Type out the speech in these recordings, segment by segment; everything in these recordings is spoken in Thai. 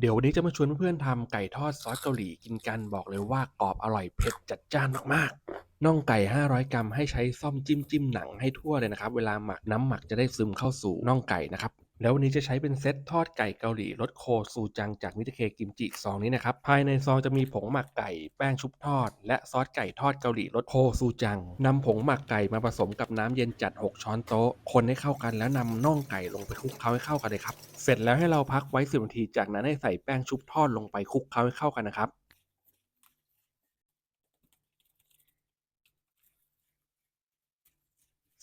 เดี๋ยววันนี้จะมาชวนเพื่อนๆทำไก่ทอดซอสเกาหลีกินกันบอกเลยว่ากรอบอร่อยเผ็ดจัดจ้านมากๆน่องไก่ 500 กรัมให้ใช้ซ่อมจิ้มจิ้มหนังให้ทั่วเลยนะครับ เวลาหมักน้ำหมักจะได้ซึมเข้าสู่น่องไก่นะครับ แล้ววันนี้จะใช้เป็นเซตทอดไก่เกาหลีรสโคซูจังจากมิตเคกิมจิซองนี้นะครับ ภายในซองจะมีผงหมักไก่ แป้งชุบทอด และซอสไก่ทอดเกาหลีรสโคซูจังนำผงหมักไก่มาผสมกับน้ำเย็นจัด 6 ช้อนโต๊ะ คนให้เข้ากันแล้วนำน่องไก่ลงไปคลุกเคล้าให้เข้ากันเลยครับ เสร็จแล้วให้เราพักไว้10นาที จากนั้นให้ใส่แป้งชุบทอดลงไปคลุกเคล้าให้เข้ากันนะครับ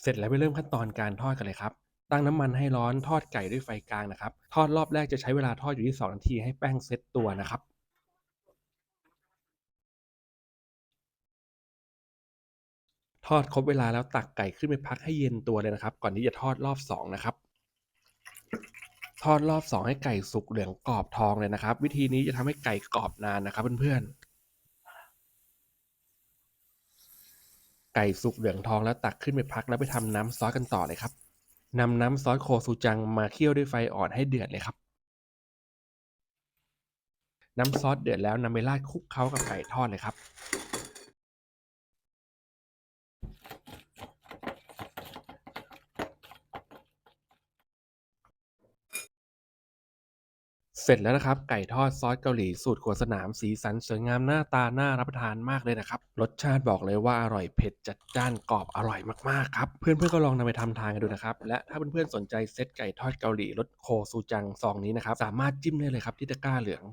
เสร็จแล้วไปเริ่มขั้นตอนการทอดกันเลยครับ ตั้งน้ำมันให้ร้อนทอดไก่ด้วยไฟกลางนะครับ ทอดรอบแรกจะใช้เวลาทอดอยู่ที่ 2 นาทีให้แป้งเซ็ตตัวนะครับทอดครบเวลาแล้วตักไก่ขึ้นไปพักให้เย็นตัวเลยนะครับ ก่อนที่จะทอดรอบ 2 นะครับ ทอดรอบ 2 ให้ไก่สุกเหลืองกรอบทองเลยนะครับ วิธีนี้จะทำให้ไก่กรอบนานนะครับเพื่อนๆไก่สุกเหลืองทองแล้วตักขึ้นไปพักแล้วไปทำน้ำซอสกันต่อเลยครับ นำน้ำซอสโคซูจังมาเคี่ยวด้วยไฟอ่อนให้เดือดเลยครับ น้ำซอสเดือดแล้วนำไปราดคลุกเคล้ากับไก่ทอดเลยครับ เสร็จแล้วนะครับ ไก่ทอดซอสเกาหลีสูตรขวดสนามสีสันสวยงามหน้าตาน่ารับประทานมากเลยนะครับ รสชาติบอกเลยว่าอร่อยเผ็ดจัดจ้านกรอบอร่อยมากๆครับ เพื่อนๆก็ลองนำไปทำทานกันดูนะครับ และถ้าเพื่อนๆสนใจเซตไก่ทอดเกาหลีรสโคซูจังซองนี้นะครับสามารถจิ้มได้เลยครับที่ตะกร้าเหลือง